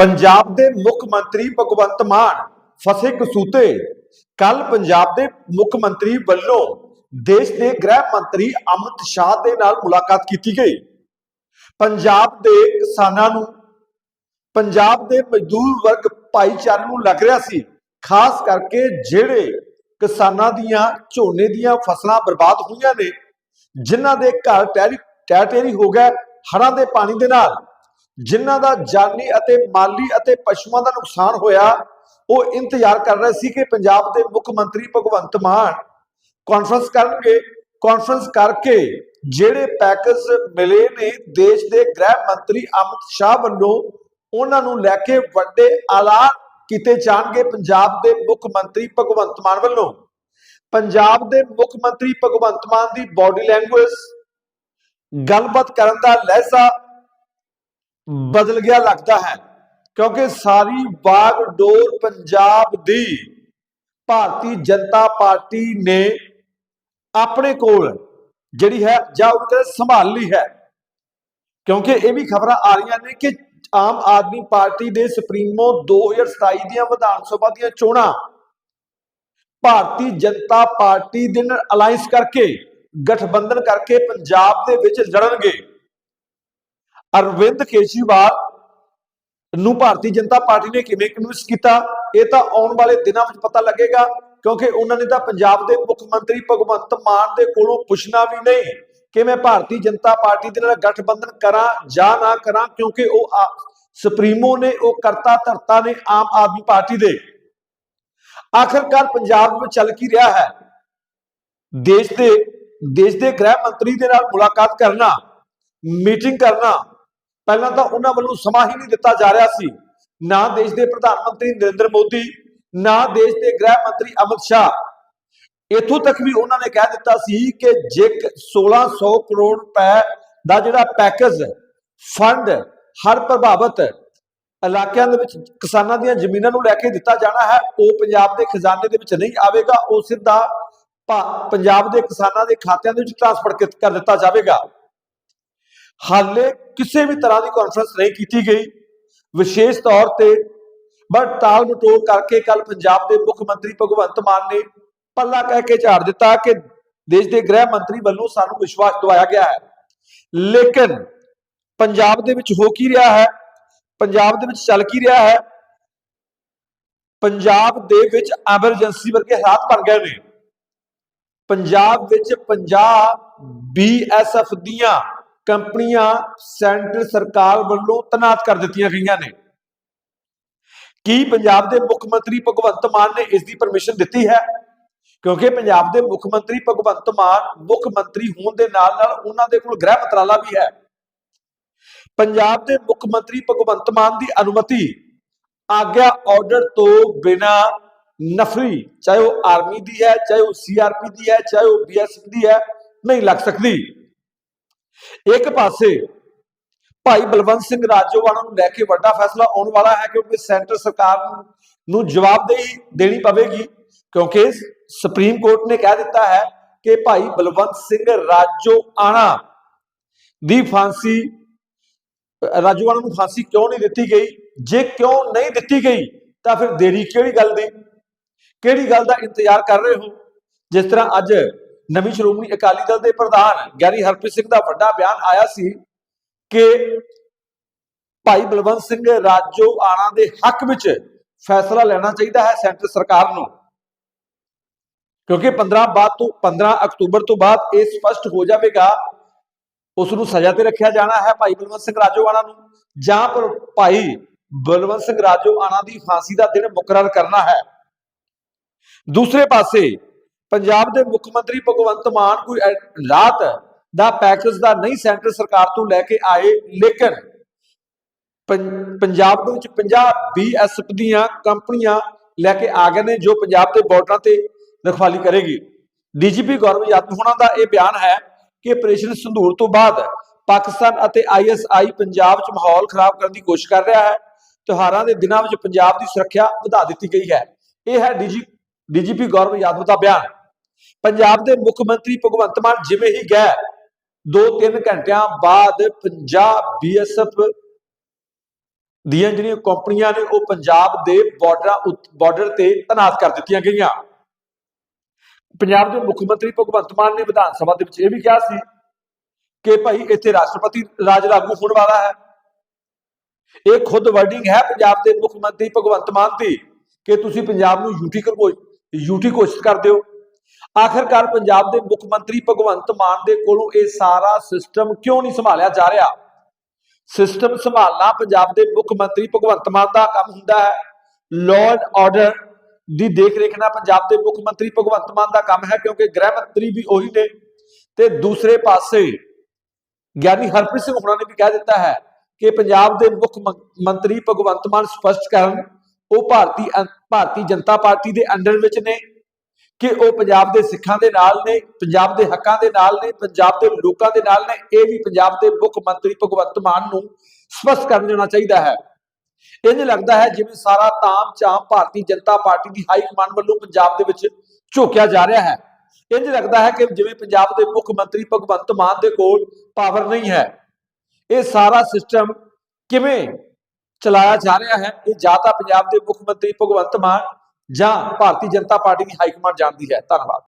ਪੰਜਾਬ ਦੇ ਮੁੱਖ ਮੰਤਰੀ ਭਗਵੰਤ ਮਾਨ ਫਸੇ ਕਸੂਤੇ। ਕੱਲ ਪੰਜਾਬ ਦੇ ਮੁੱਖ ਮੰਤਰੀ ਵੱਲੋਂ ਦੇਸ਼ ਦੇ ਗ੍ਰਹਿ ਮੰਤਰੀ ਅਮਿਤ ਸ਼ਾਹ ਦੇ ਨਾਲ ਮੁਲਾਕਾਤ ਕੀਤੀ ਗਈ। ਪੰਜਾਬ ਦੇ ਕਿਸਾਨਾਂ ਨੂੰ, ਪੰਜਾਬ ਦੇ ਮਜ਼ਦੂਰ ਵਰਗ ਭਾਈਚਾਰੇ ਨੂੰ ਲੱਗ ਰਿਹਾ ਸੀ, ਖਾਸ ਕਰਕੇ ਜਿਹੜੇ ਕਿਸਾਨਾਂ ਦੀਆਂ ਝੋਨੇ ਦੀਆਂ ਫਸਲਾਂ ਬਰਬਾਦ ਹੋਈਆਂ ਨੇ, ਜਿਨ੍ਹਾਂ ਦੇ ਘਰ ਟੈਰੀ ਟੈਟੇਰੀ ਹੋ ਗਏ ਹੜ੍ਹਾਂ ਦੇ ਪਾਣੀ ਦੇ ਨਾਲ। ਜਿਨ੍ਹਾਂ ਦਾ ਜਾਨੀ ਅਤੇ ਮਾਲੀ ਅਤੇ ਪਸ਼ੂਆਂ ਦਾ ਨੁਕਸਾਨ ਹੋਇਆ, ਉਹ ਇੰਤਜ਼ਾਰ ਕਰ ਰਹੇ ਸੀ ਕਿ ਪੰਜਾਬ ਦੇ ਮੁੱਖ ਮੰਤਰੀ ਭਗਵੰਤ ਮਾਨ ਕਾਨਫਰੰਸ ਕਰਨਗੇ। ਕਾਨਫਰੰਸ ਕਰਕੇ ਜਿਹੜੇ ਪੈਕੇਜ ਮਿਲੇ ਨੇ ਦੇਸ਼ ਦੇ ਗ੍ਰਹਿ ਮੰਤਰੀ ਅਮਿਤ ਸ਼ਾਹ ਵੱਲੋਂ, ਉਹਨਾਂ ਨੂੰ ਲੈ ਕੇ ਵੱਡੇ ਐਲਾਨ ਕੀਤੇ ਜਾਣਗੇ ਪੰਜਾਬ ਦੇ ਮੁੱਖ ਮੰਤਰੀ ਭਗਵੰਤ ਮਾਨ ਵੱਲੋਂ। ਪੰਜਾਬ ਦੇ ਮੁੱਖ ਮੰਤਰੀ ਭਗਵੰਤ ਮਾਨ ਦੀ ਬਾਡੀ ਲੈਂਗੁਏਜ ਗੱਲਬਾਤ ਕਰਨ ਦਾ ਲਹਿਜ਼ਾ ਬਦਲ ਗਿਆ ਲੱਗਦਾ ਹੈ, ਕਿਉਂਕਿ ਸਾਰੀ ਬਾਗਡੋਰ ਪੰਜਾਬ ਦੀ ਭਾਰਤੀ ਜਨਤਾ ਪਾਰਟੀ ਨੇ ਆਪਣੇ ਕੋਲ ਜਿਹੜੀ ਹੈ ਜਾਂ ਉਹ ਕਹਿੰਦੇ ਸੰਭਾਲ ਲਈ ਹੈ। ਕਿਉਂਕਿ ਇਹ ਵੀ ਖਬਰਾਂ ਆ ਰਹੀਆਂ ਨੇ ਕਿ ਆਮ ਆਦਮੀ ਪਾਰਟੀ ਦੇ ਸੁਪਰੀਮੋ 2027 ਦੀਆਂ ਵਿਧਾਨ ਸਭਾ ਦੀਆਂ ਚੋਣਾਂ ਭਾਰਤੀ ਜਨਤਾ ਪਾਰਟੀ ਦੇ ਨਾਲ ਅਲਾਈਅੰਸ ਕਰਕੇ, ਗਠਬੰਧਨ ਕਰਕੇ ਪੰਜਾਬ ਦੇ ਵਿੱਚ ਲੜਨਗੇ। ਅਰਵਿੰਦ ਕੇਜਰੀਵਾਲ ਨੂੰ ਭਾਰਤੀ ਜਨਤਾ ਪਾਰਟੀ ਨੇ ਕਿਵੇਂ ਕਨਵਿੰਸ ਕੀਤਾ, ਇਹ ਤਾਂ ਆਉਣ ਵਾਲੇ ਦਿਨਾਂ ਵਿੱਚ ਪਤਾ ਲੱਗੇਗਾ, ਕਿਉਂਕਿ ਉਹਨਾਂ ਨੇ ਤਾਂ ਪੰਜਾਬ ਦੇ ਮੁੱਖ ਮੰਤਰੀ ਭਗਵੰਤ ਮਾਨ ਦੇ ਕੋਲੋਂ ਪੁੱਛਣਾ ਵੀ ਨਹੀਂ ਕਿ ਮੈਂ ਭਾਰਤੀ ਜਨਤਾ ਪਾਰਟੀ ਦੇ ਨਾਲ ਗਠਬੰਧਨ ਕਰਾਂ ਜਾਂ ਨਾ ਕਰਾਂ, ਕਿਉਂਕਿ ਉਹ ਸੁਪਰੀਮੋ ਨੇ ਉਹ ਕਰਤਾ ਧਰਤਾ ਨੇ ਆਮ ਆਦਮੀ ਪਾਰਟੀ ਦੇ। ਆਖਰਕਾਰ ਪੰਜਾਬ ਵਿੱਚ ਚੱਲ ਕੀ ਰਿਹਾ ਹੈ? ਦੇਸ਼ ਦੇ ਦੇਸ਼ ਦੇ ਗ੍ਰਹਿ ਮੰਤਰੀ ਦੇ ਨਾਲ ਮੁਲਾਕਾਤ ਕਰਨਾ, ਮੀਟਿੰਗ ਕਰਨਾ ਪਹਿਲਾਂ ਤਾਂ ਉਹਨਾਂ ਵੱਲੋਂ ਸਮਾਂ ਹੀ ਨਹੀਂ ਦਿੱਤਾ ਜਾ ਰਿਹਾ ਸੀ। ਨਾ ਦੇਸ਼ ਦੇ ਪ੍ਰਧਾਨ ਮੰਤਰੀ ਨਰਿੰਦਰ ਮੋਦੀ, ਨਾ ਦੇਸ਼ ਦੇ ਗ੍ਰਹਿ ਮੰਤਰੀ ਅਮਿਤ ਸ਼ਾਹ। ਇਥੋਂ ਤੱਕ ਵੀ ਉਹਨਾਂ ਨੇ ਕਹਿ ਦਿੱਤਾ ਸੀ ਕਿ ਜੇ 1600 ਕਰੋੜ ਰੁਪਏ ਦਾ ਜਿਹੜਾ ਪੈਕੇਜ ਫੰਡ ਹਰ ਪ੍ਰਭਾਵਿਤ ਇਲਾਕਿਆਂ ਦੇ ਵਿੱਚ ਕਿਸਾਨਾਂ ਦੀਆਂ ਜ਼ਮੀਨਾਂ ਨੂੰ ਲੈ ਕੇ ਦਿੱਤਾ ਜਾਣਾ ਹੈ, ਉਹ ਪੰਜਾਬ ਦੇ ਖਜ਼ਾਨੇ ਦੇ ਵਿੱਚ ਨਹੀਂ ਆਵੇਗਾ, ਉਹ ਸਿੱਧਾ ਪੰਜਾਬ ਦੇ ਕਿਸਾਨਾਂ ਦੇ ਖਾਤਿਆਂ ਦੇ ਵਿੱਚ ਟ੍ਰਾਂਸਫਰ ਕਰ ਦਿੱਤਾ ਜਾਵੇਗਾ। ਹਾਲੇ ਕਿਸੇ ਵੀ ਤਰ੍ਹਾਂ ਦੀ ਕਾਨਫਰੰਸ ਨਹੀਂ ਕੀਤੀ ਗਈ। ਵਿਸ਼ੇਸ਼ ਤੌਰ ਤੇ ਬਟ ਤਾਲ ਮਟੋਲ ਕਰਕੇ ਕੱਲ ਪੰਜਾਬ ਦੇ ਮੁੱਖ ਮੰਤਰੀ ਭਗਵੰਤ ਮਾਨ ਨੇ ਪੱਲਾ ਕਹਿ ਕੇ ਝਾੜ ਦਿੱਤਾ ਕਿ ਦੇਸ਼ ਦੇ ਗ੍ਰਹਿ ਮੰਤਰੀ ਵੱਲੋਂ ਸਾਨੂੰ ਵਿਸ਼ਵਾਸ ਦਿਵਾਇਆ ਗਿਆ ਹੈ। ਲੇਕਿਨ ਪੰਜਾਬ ਦੇ ਵਿੱਚ ਹੋ ਕੀ ਰਿਹਾ ਹੈ? ਪੰਜਾਬ ਦੇ ਵਿੱਚ ਚੱਲ ਕੀ ਰਿਹਾ ਹੈ? ਪੰਜਾਬ ਦੇ ਵਿੱਚ ਐਮਰਜੈਂਸੀ ਵਰਗੇ ਹਾਲਾਤ ਬਣ ਗਏ ਨੇ। ਪੰਜਾਬ ਵਿੱਚ 50 ਬੀਐਸਐਫ ਦੀਆਂ ਕੰਪਨੀਆਂ ਸੈਂਟਰ ਸਰਕਾਰ ਵੱਲੋਂ ਤਨਾਤ ਕਰ ਦਿੱਤੀਆਂ ਗਈਆਂ ਨੇ। ਕੀ ਪੰਜਾਬ ਦੇ ਮੁੱਖ ਮੰਤਰੀ ਭਗਵੰਤ ਮਾਨ ਨੇ ਇਸ ਦੀ ਪਰਮਿਸ਼ਨ ਦਿੱਤੀ ਹੈ? ਕਿਉਂਕਿ ਪੰਜਾਬ ਦੇ ਮੁੱਖ ਮੰਤਰੀ ਭਗਵੰਤ ਮਾਨ ਮੁੱਖ ਮੰਤਰੀ ਹੋਣ ਦੇ ਨਾਲ ਨਾਲ ਉਹਨਾਂ ਦੇ ਕੋਲ ਗ੍ਰਹਿ ਮੰਤਰਾਲਾ ਵੀ ਹੈ। ਪੰਜਾਬ ਦੇ ਮੁੱਖ ਮੰਤਰੀ ਭਗਵੰਤ ਮਾਨ ਦੀ ਅਨੁਮਤੀ, ਆਗਿਆ ਆਰਡਰ ਤੋਂ ਬਿਨਾ ਨਫਰੀ, ਚਾਹੇ ਉਹ ਆਰਮੀ ਦੀ ਹੈ, ਚਾਹੇ ਉਹ ਸੀਆਰਪੀ ਦੀ ਹੈ, ਚਾਹੇ ਉਹ ਬੀਐਸਐਫ ਦੀ ਹੈ, ਨਹੀਂ ਲੱਗ ਸਕਦੀ। ਇੱਕ ਪਾਸੇ ਭਾਈ ਬਲਵੰਤ ਸਿੰਘ ਰਾਜੋਵਾਲਾ ਨੂੰ ਲੈ ਕੇ ਵੱਡਾ ਫੈਸਲਾ ਆਉਣ ਵਾਲਾ ਹੈ ਕਿਉਂਕਿ ਸੈਂਟਰ ਸਰਕਾਰ ਨੂੰ ਜਵਾਬਦੇਹੀ ਦੇਣੀ ਪਵੇਗੀ, ਕਿਉਂਕਿ ਸੁਪਰੀਮ ਕੋਰਟ ਨੇ ਕਹਿ ਦਿੱਤਾ ਹੈ ਕਿ ਭਾਈ ਬਲਵੰਤ ਸਿੰਘ ਰਾਜੋਆਣਾ ਦੀ ਫਾਂਸੀ ਰਾਜੋਆਣਾ ਨੂੰ ਫਾਂਸੀ ਕਿਉਂ ਨਹੀਂ ਦਿੱਤੀ ਗਈ? ਜੇ ਕਿਉਂ ਨਹੀਂ ਦਿੱਤੀ ਗਈ, ਤਾਂ ਫਿਰ ਦੇਰੀ ਕਿਹੜੀ ਗੱਲ ਦੀ? ਕਿਹੜੀ ਗੱਲ ਦਾ ਇੰਤਜ਼ਾਰ ਕਰ ਰਹੇ ਹੋ? ਜਿਸ ਤਰ੍ਹਾਂ ਅੱਜ ਨਵੀਂ ਸ਼੍ਰੋਮਣੀ ਅਕਾਲੀ ਦਲ ਦੇ ਪ੍ਰਧਾਨ ਗਿਆਨੀ ਹਰਪ੍ਰੀਤ ਸਿੰਘ ਦਾ ਵੱਡਾ ਬਿਆਨ ਆਇਆ ਸੀ ਕਿ ਭਾਈ ਬਲਵੰਤ ਸਿੰਘ ਰਾਜੋ ਆਣਾ ਦੇ ਹੱਕ ਵਿੱਚ ਫੈਸਲਾ ਲੈਣਾ ਚਾਹੀਦਾ ਹੈ ਸੈਂਟਰ ਸਰਕਾਰ ਨੂੰ। ਕਿਉਂਕਿ 15 ਬਾਅਦ ਤੋਂ 15 ਅਕਤੂਬਰ ਤੋਂ ਬਾਅਦ ਇਹ ਸਪਸ਼ਟ ਹੋ ਜਾਵੇਗਾ ਉਸ ਨੂੰ ਸਜ਼ਾ ਤੇ ਰੱਖਿਆ ਜਾਣਾ ਹੈ ਭਾਈ ਬਲਵੰਤ ਸਿੰਘ ਰਾਜੋਆਣਾ ਨੂੰ, ਜਾਂ ਪਰ ਭਾਈ ਬਲਵੰਤ ਸਿੰਘ ਰਾਜੋਆਣਾ ਦੀ ਫਾਂਸੀ ਦਾ ਦਿਨ ਮੁਕਰਰ ਕਰਨਾ ਹੈ। ਦੂਸਰੇ ਪਾਸੇ ਪੰਜਾਬ ਦੇ ਮੁੱਖ ਮੰਤਰੀ ਭਗਵੰਤ ਮਾਨ ਕੋਈ ਰਾਤ ਦਾ ਪੈਕੇਜ ਦਾ ਨਹੀਂ ਸੈਂਟਰ ਸਰਕਾਰ ਤੋਂ ਲੈ ਕੇ ਆਏ ਲੇਕਿਨ ਪੰ- ਪੰਜਾਬ ਦੇ ਵਿੱਚ 50 ਬੀਐਸਐਫ ਦੀਆਂ ਕੰਪਨੀਆਂ ਲੈ ਕੇ ਆ ਗਏ ਨੇ ਜੋ ਪੰਜਾਬ ਦੇ ਬਾਰਡਰਾਂ ਤੇ ਰਖਵਾਲੀ ਕਰੇਗੀ। ਡੀਜੀਪੀ ਗੌਰਵ ਯਾਦਵ ਹੋਣਾ ਦਾ ਇਹ ਬਿਆਨ ਹੈ ਕਿ ਆਪਰੇਸ਼ਨ ਸੰਧੂਰ ਤੋਂ ਬਾਅਦ ਪਾਕਿਸਤਾਨ ਅਤੇ ਆਈਐਸਆਈ ਪੰਜਾਬ 'ਚ ਮਾਹੌਲ ਖਰਾਬ ਕਰਨ ਦੀ ਕੋਸ਼ਿਸ਼ ਕਰ ਰਿਹਾ ਹੈ। ਤਿਉਹਾਰਾਂ ਦੇ ਦਿਨਾਂ ਵਿੱਚ ਪੰਜਾਬ ਦੀ ਸੁਰੱਖਿਆ ਵਧਾ ਦਿੱਤੀ ਗਈ ਹੈ। ਇਹ ਹੈ ਡੀਜੀ ਡੀਜੀਪੀ ਗੌਰਵ ਯਾਦਵ ਦਾ ਬਿਆਨ। ਪੰਜਾਬ ਦੇ ਮੁੱਖ ਮੰਤਰੀ ਭਗਵੰਤ ਮਾਨ ਜਿਵੇਂ ਹੀ ਗਏ 2-3 ਘੰਟਿਆਂ ਬਾਅਦ ਪੰਜਾਬ ਬੀਐਸਐਫ ਦੀਆਂ ਜਿਹੜੀਆਂ ਕੰਪਨੀਆਂ ਨੇ ਉਹ ਪੰਜਾਬ ਦੇ ਬਾਰਡਰਾਂ ਬਾਰਡਰ ਤੇ ਤੈਨਾਤ ਕਰ ਦਿੱਤੀਆਂ ਗਈਆਂ। ਪੰਜਾਬ ਦੇ ਮੁੱਖ ਮੰਤਰੀ ਭਗਵੰਤ ਮਾਨ ਨੇ ਵਿਧਾਨ ਸਭਾ ਦੇ ਵਿੱਚ ਇਹ ਵੀ ਕਿਹਾ ਸੀ ਕਿ ਭਾਈ ਇੱਥੇ ਰਾਸ਼ਟਰਪਤੀ ਰਾਜ ਲਾਗੂ ਹੋਣ ਵਾਲਾ ਹੈ। ਇਹ ਖੁਦ ਵਰਡਿੰਗ ਹੈ ਪੰਜਾਬ ਦੇ ਮੁੱਖ ਮੰਤਰੀ ਭਗਵੰਤ ਮਾਨ ਦੀ ਕਿ ਤੁਸੀਂ ਪੰਜਾਬ ਨੂੰ ਯੂਟੀ ਕਰੋ ਯੂਟੀ ਘੋਸ਼ਿਤ ਕਰ ਦਿਓ। ਆਖਰਕਾਰ ਪੰਜਾਬ ਦੇ ਮੁੱਖ ਮੰਤਰੀ ਭਗਵੰਤ ਮਾਨ ਦੇ ਕੋਲੋਂ ਇਹ ਸਾਰਾ ਸਿਸਟਮ ਕਿਉਂ ਨਹੀਂ ਸੰਭਾਲਿਆ ਜਾ ਰਿਹਾ? ਸਿਸਟਮ ਸੰਭਾਲਣਾ ਪੰਜਾਬ ਦੇ ਮੁੱਖ ਮੰਤਰੀ ਭਗਵੰਤ ਮਾਨ ਦਾ ਕੰਮ ਹੁੰਦਾ ਹੈ। ਲਾਅ ਐਂਡ ਆਰਡਰ ਦੀ ਦੇਖ ਰੇਖ ਨਾਲ ਪੰਜਾਬ ਦੇ ਮੁੱਖ ਮੰਤਰੀ ਭਗਵੰਤ ਮਾਨ ਦਾ ਕੰਮ ਹੈ ਕਿਉਂਕਿ ਗ੍ਰਹਿ ਮੰਤਰੀ ਵੀ ਉਹੀ ਨੇ। ਤੇ ਦੂਸਰੇ ਪਾਸੇ ਗਿਆਨੀ ਹਰਪ੍ਰੀਤ ਸਿੰਘ ਹੁਣਾਂ ਨੇ ਵੀ ਕਹਿ ਦਿੱਤਾ ਹੈ ਕਿ ਪੰਜਾਬ ਦੇ ਮੁੱਖ ਮੰਤਰੀ ਭਗਵੰਤ ਮਾਨ ਸਪਸ਼ਟ ਕਰਨ, ਉਹ ਭਾਰਤੀ ਭਾਰਤੀ ਜਨਤਾ ਪਾਰਟੀ ਦੇ ਅੰਡਰ ਵਿੱਚ ਨੇ। ਕਿ ਉਹ ਪੰਜਾਬ ਦੇ ਸਿੱਖਾਂ ਦੇ ਨਾਲ ਨੇ, ਪੰਜਾਬ ਦੇ ਹੱਕਾਂ ਦੇ ਨਾਲ ਨੇ, ਪੰਜਾਬ ਦੇ ਲੋਕਾਂ ਦੇ ਨਾਲ ਨੇ, ਇਹ ਵੀ ਪੰਜਾਬ ਦੇ ਮੁੱਖ ਮੰਤਰੀ ਭਗਵੰਤ ਮਾਨ ਨੂੰ ਸਪਸ਼ਟ ਕਰ ਦੇਣਾ ਚਾਹੀਦਾ ਹੈ। ਇੰਜ ਲੱਗਦਾ ਹੈ ਜਿਵੇਂ ਸਾਰਾ ਤਾਮ ਝਾਮ ਭਾਰਤੀ ਜਨਤਾ ਪਾਰਟੀ ਦੀ ਹਾਈ ਕਮਾਂਡ ਵੱਲੋਂ ਪੰਜਾਬ ਦੇ ਵਿੱਚ ਝੋਕਿਆ ਜਾ ਰਿਹਾ ਹੈ। ਇੰਜ ਲੱਗਦਾ ਹੈ ਕਿ ਜਿਵੇਂ ਪੰਜਾਬ ਦੇ ਮੁੱਖ ਮੰਤਰੀ ਭਗਵੰਤ ਮਾਨ ਦੇ ਕੋਲ ਪਾਵਰ ਨਹੀਂ ਹੈ। ਇਹ ਸਾਰਾ ਸਿਸਟਮ ਕਿਵੇਂ ਚਲਾਇਆ ਜਾ ਰਿਹਾ ਹੈ, ਇਹ ਜਾਂ ਤਾਂ ਪੰਜਾਬ ਦੇ ਮੁੱਖ ਮੰਤਰੀ ਭਗਵੰਤ ਮਾਨ ਜਾਂ ਭਾਰਤੀ ਜਨਤਾ ਪਾਰਟੀ ਦੀ ਹਾਈ ਕਮਾਂਡ ਜਾਣਦੀ ਹੈ। ਧੰਨਵਾਦ।